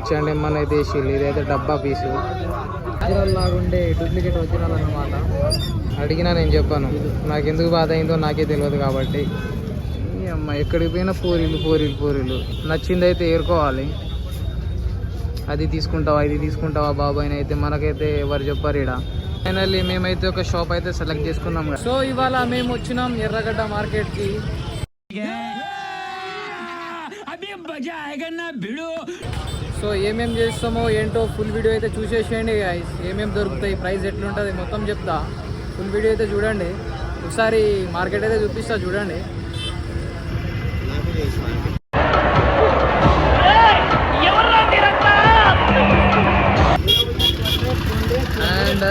ఇచ్చండి ఏమన్నా అయితే వేసి ఇదైతే డబ్బా పీసు. ఒరిజినల్ లాగుండే డూప్లికేట్ ఒరిజినల్ అనమాట అడిగినా నేను చెప్పాను. నాకు ఎందుకు బాధ అయిందో నాకే తెలియదు కాబట్టి. అమ్మ ఎక్కడికి పోయినా పూరీలు పూరీలు పూరీలు. నచ్చింది అయితే ఏరుకోవాలి. అది తీసుకుంటావా ఇది తీసుకుంటావా బాబాయ్ అయితే మనకైతే ఎవరు చెప్పారు ఇడ ఫైనల్లీ మేమైతే ఒక షాప్ అయితే సెలెక్ట్ చేసుకున్నాం. సో ఇవాళ మేము వచ్చినాం ఎర్రగడ్డ మార్కెట్కి. సో ఏమేం చేస్తామో ఏంటో ఫుల్ వీడియో అయితే చూసేసేయండి గాయస్ ఏమేమి దొరుకుతాయి ప్రైస్ ఎట్లుంటుంది మొత్తం చెప్తా. ఫుల్ వీడియో అయితే చూడండి. ఒకసారి మార్కెట్ అయితే చూపిస్తా చూడండి. అండ్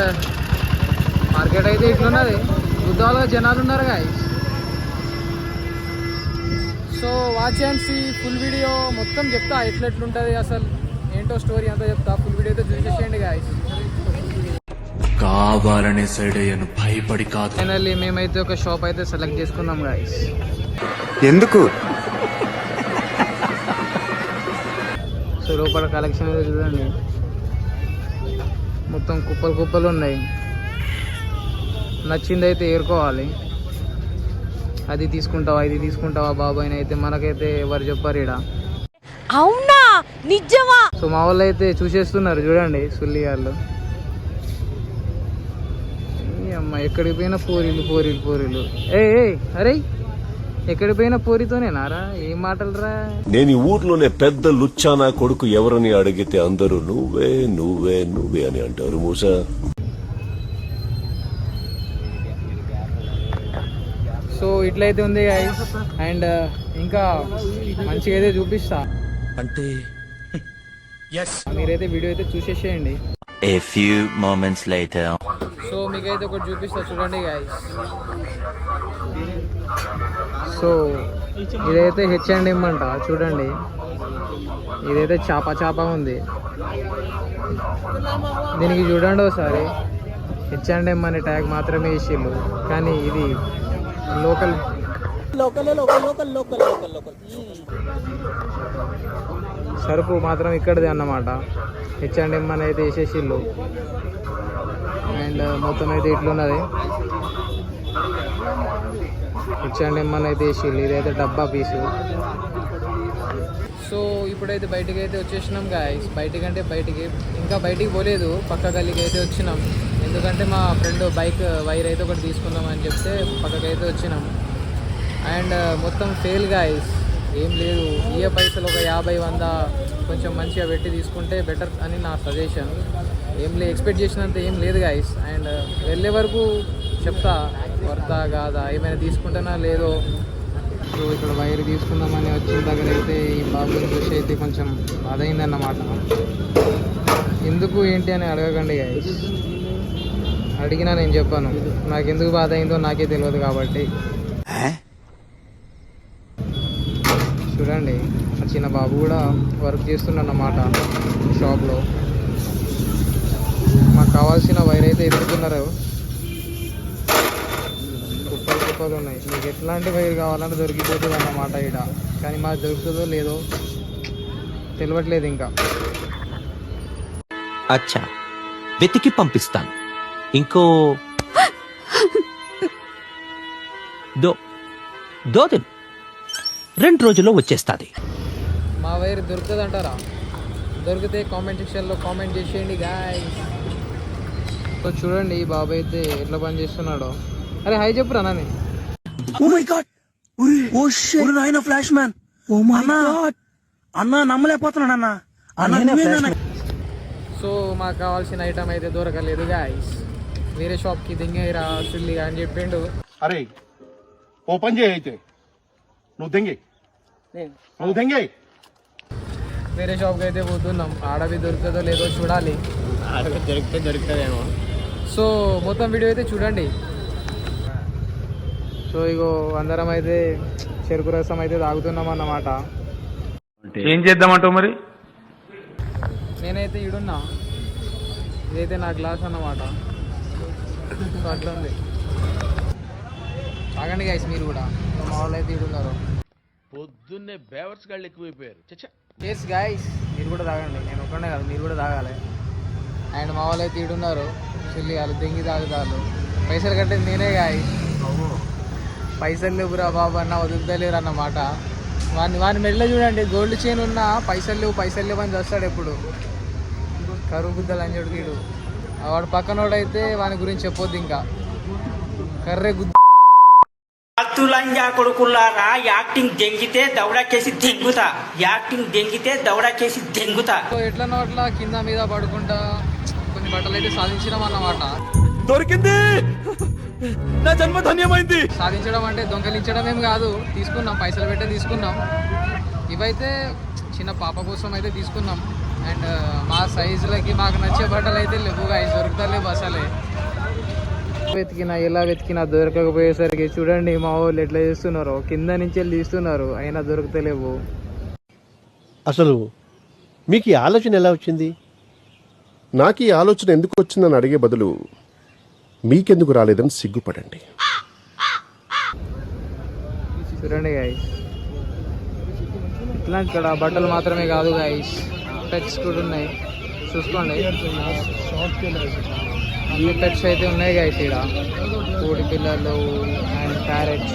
మార్కెట్ uh, అయితే ఇట్లున్నది. బుద్ధాలుగా జనాలు ఉన్నారు guys watch and see full video మొత్తం చెప్తా ఎట్లెట్లుంటుంది అసలు ఏంటో స్టోరీ అంతా చెప్తా ఫుల్ వీడియో అయితే చూసేసేయండి గాయస్ కావాలనే సైడ్ అయ్యాను భయపడి కాదు. ఫైనల్లీ మేమైతే ఒక షాప్ అయితే సెలెక్ట్ చేసుకున్నాం గాయస్ ఎందుకు? సో లోపల కలెక్షన్ అయితే చూడండి. మొత్తం కుప్పలు కుప్పలు ఉన్నాయి. నచ్చింది అయితే ఏరుకోవాలి. అది తీసుకుంటావా ఇది తీసుకుంటావా బాబాయ్ అయితే మనకైతే ఎవరు చెప్పారు ఇడ అవునా? నిజమా? సో మా వాళ్ళు అయితే చూసేస్తున్నారు చూడండి సుల్లి వాళ్ళు అమ్మ ఎక్కడికి పోయినా పూరీలు పూరీలు పూరీలు. ఏ అరే ఎక్కడికి పోయినా పూరితోనేనారా ఏం మాటలు రా నేను ఈ ఊర్లోనే పెద్ద లుచ్చానా కొడుకు ఎవరని అడిగితే అందరూ నువ్వే నువ్వే నువ్వే అని అంటారు మూసా. ఇట్లయితే ఉంది గైస్ అండ్ ఇంకా మంచిగా అయితే చూపిస్తా. అంటే మీరైతే వీడియో అయితే చూసేసేయండి. A few moments later. So మీకైతే ఒకటి చూపిస్తా చూడండి గైస్ సో ఇదైతే హెచ్ అండ్ ఎం అంట చూడండి. ఇదైతే చాప చాప ఉంది. దీనికి చూడండి ఒకసారి. హెచ్ అండ్ ఎం అనే ట్యాగ్ మాత్రమే వేసిళ్ళు కానీ ఇది లోకల్ సరుకు మాత్రం ఇక్కడిది అన్నమాట. హెచ్ అండ్ ఎం అని అయితే వేసేసిళ్ళు అండ్ మొత్తం అయితే ఇట్లున్నది. హెచ్ అండ్ ఎం అని అయితే వేసిళ్ళు. ఇదైతే డబ్బా పీసు. సో ఇప్పుడైతే బయటికి అయితే వచ్చేసినాం గాయస్ బయటికి అంటే బయటికి ఇంకా బయటికి పోలేదు. పక్క గల్లీకి అయితే వచ్చినాం. ఎందుకంటే మా ఫ్రెండ్ బైక్ వైర్ అయితే ఒకటి తీసుకుందాం అని చెప్తే పక్కకైతే అయితే వచ్చినాం. అండ్ మొత్తం ఫెయిల్ గాయస్ ఏం లేదు. ఏ పైసలు ఒక యాభై వంద కొంచెం మంచిగా పెట్టి తీసుకుంటే బెటర్ అని నా సజెషన్ ఏం లే ఎక్స్పెక్ట్ చేసినంత ఏం లేదు గాయస్ అండ్ వెళ్ళే వరకు చెప్తా. వర్తా కాదా ఏమైనా తీసుకుంటానా లేదో. సో ఇక్కడ వైర్ తీసుకుందామని వచ్చిన దగ్గర అయితే ఈ బాబుని చూసి అయితే కొంచెం అదైందన్నమాట ఎందుకు ఏంటి అని అడగకండి గాయస్ అడిగినా నేను చెప్పాను. నాకు ఎందుకు బాధ అయిందో నాకే తెలియదు కాబట్టి. చూడండి ఆ చిన్న బాబు కూడా వర్క్ చేస్తున్నమాట షాప్లో మాకు కావాల్సిన వైర్ అయితే ఎదుగుతున్నారు కుప్పలు కుప్పలు ఉన్నాయి. మీకు ఎట్లాంటి వైర్ కావాలంటే దొరికిపోతుంది అన్నమాట ఇక్కడ కానీ మాకు దొరుకుతుందో లేదో తెలియట్లేదు ఇంకా. అచ్చా వెతికి పంపిస్తాను. ఇంకో దో దోదిన్ రెండు రోజుల్లో వచ్చేస్తాది. మా వైర్ దొరుకుతుంది అంటారా దొరికితే కామెంట్ సెక్షన్లో కామెంట్ చేసేయండి గాయ్ సో చూడండి ఈ బాబు అయితే ఎట్లా పని చేస్తున్నాడో. అరే హై చెప్పురా Nani? Oh my god oh shit నాయన flash man oh my god అన్న నమ్మలేకపోతున్నాను అన్న. అన్న సో మాకు కావాల్సిన ఐటమ్ అయితే దొరకలేదు గాయస్ వేరే షాప్కి దింగేరా సుల్లి అని చెప్పిండు. అరే ఓ పని చేయి అయితే. నువ్వు దెంగే. నువ్వు దెంగే. వేరే షాప్కి అయితే పోతున్నాం. ఆడవి దొరుకుతుందో లేదో చూడాలి. దొరికితే దొరుకుతుందేమో. సో మొత్తం వీడియో అయితే చూడండి. సో ఇగో అందరం అయితే చెరుకు రసం అయితే తాగుతున్నాం అన్నమాట. ఏం చేద్దామంటావు మరి? నేనైతే ఈడున్నా. ఇదైతే నా గ్లాస్ అన్నమాట. సో అట్లా ఉంది. తాగండి గైస్ మీరు కూడా. మా వాళ్ళు అయితే ఈడున్నారు పొద్దున్నే బేవర్స్ గాళ్ళు ఎక్కువైపోయారు. చచ్చా ఎస్ గైస్ మీరు కూడా తాగండి. నేను ఒక్కడే కాదు మీరు కూడా తాగాలి. అండ్ మా వాళ్ళు అయితే ఈడున్నారు చిల్లి వాళ్ళు దెంగి తాగుతారు పైసలు కట్టేది నేనే గాయ పైసలు లేవురా బాబు అన్న వదులుతలేరు అన్నమాట. వాడిని వాని మెడలో చూడండి. గోల్డ్ చైన్ ఉన్నా పైసలు లేవు పైసలు లేవు అని చేస్తాడు ఎప్పుడు. కరువు గుద్దలు అని చెప్పి వీడు వాడు పక్కనోడైతే వాని గురించి చెప్పొద్దు ఇంకా. కర్రే గుద్ద. అత్తులంజా కొడుకుల్లారా యాక్టింగ్ దెంగితే దౌడాకేసి దెంగుతా. యాక్టింగ్ దెంగితే దౌడాకేసి దెంగుతా. సో ఎట్లనో అట్లా కింద మీద పడుకుంటా? కొన్ని బట్టలు అయితే సాధించడం అన్నమాట. దొరికింది! నా జన్మ ధన్యమైంది! సాధించడం అంటే దొంగలించడం ఏం కాదు. తీసుకున్నాం పైసలు పెట్టే తీసుకున్నాం. ఇవైతే చిన్న పాప కోసం అయితే తీసుకున్నాం. అండ్ మా సైజులకి మాకు నచ్చే బట్టలు అయితే లేవు అవి దొరుకుతలేవు అసలే. వెతికినా ఎలా వెతికినా దొరకకపోయేసరికి చూడండి మా వాళ్ళు ఎట్లా చేస్తున్నారో. కింద నుంచి వెళ్ళి తీస్తున్నారు అయినా దొరుకుతలేవు అసలు మీకు ఈ ఆలోచన ఎలా వచ్చింది? నాకు ఈ ఆలోచన ఎందుకు వచ్చిందని అడిగే బదులు మీకెందుకు రాలేదని సిగ్గుపడండి. చూడండి గైస్ ఇట్లా ఇక్కడ బట్టలు మాత్రమే కాదు గైస్ పెట్స్ కూడా ఉన్నాయి. చూసుకోండి. అన్ని పెట్స్ అయితే ఉన్నాయి గైస్ ఇక్కడ కోడి పిల్లలు అండ్ ప్యారెట్స్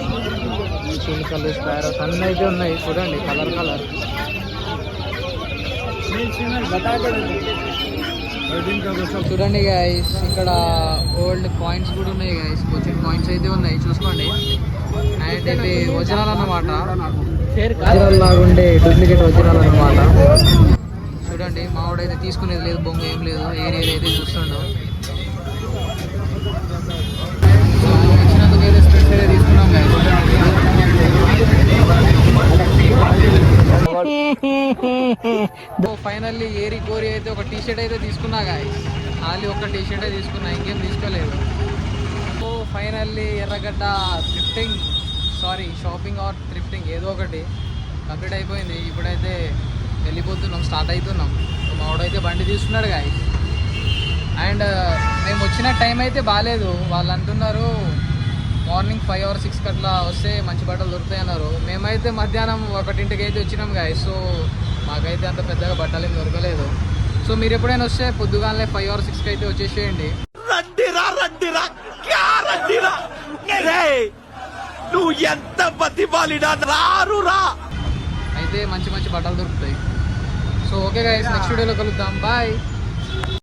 చిలుకలు స్పారోస్ అన్నీ అయితే ఉన్నాయి. చూడండి కలర్ కలర్ చూడండి గైస్ ఇక్కడ ఓల్డ్ కాయిన్స్ కూడా ఉన్నాయి గైస్ కొంచెం కాయిన్స్ అయితే ఉన్నాయి. చూసుకోండి. అండ్ ఇవి వజ్రాలు అన్నమాట వజ్రాలు లాగుండే డూప్లికేట్ వజ్రాలు అన్నమాట చూడండి మావాడైతే తీసుకునేది లేదు బొంగు ఏం లేదు ఏరియా అయితే చూస్తుండో. వచ్చినందుకు అయితే స్పెట్స్ తీసుకున్నాం ఫైనల్లీ ఏరి కోరి అయితే ఒక టీ షర్ట్ అయితే తీసుకున్నా గాయ ఆలి ఒక టీ షర్టే తీసుకున్నా ఇంకేం తీసుకోలేదు. So finally Erragadda thrifting sorry shopping or thrifting ఏదో ఒకటి. కంప్లీట్ అయిపోయింది. ఇప్పుడైతే వెళ్ళిపోతున్నాం స్టార్ట్ అవుతున్నాం మావాడైతే బండి తీసుకున్నాడు గాయస్ అండ్ మేము వచ్చిన టైం అయితే బాగాలేదు వాళ్ళు అంటున్నారు మార్నింగ్ ఫైవ్ అవర్ సిక్స్కి అట్లా వస్తే మంచి బట్టలు దొరుకుతాయి అన్నారు. మేమైతే మధ్యాహ్నం ఒకటింటికి అయితే వచ్చినాం గాయస్ సో మాకైతే అంత పెద్దగా బట్టలు ఏం దొరకలేదు. సో మీరు ఎప్పుడైనా వస్తే పొద్దుగానే ఫైవ్ అవర్ సిక్స్కి అయితే వచ్చేసేయండి. నువ్వు ఎంత రారు రా అయితే మంచి మంచి బట్టలు దొరుకుతాయి. సో ఓకే గాయస్ నెక్స్ట్ వీడియోలో కలుద్దాం బాయ్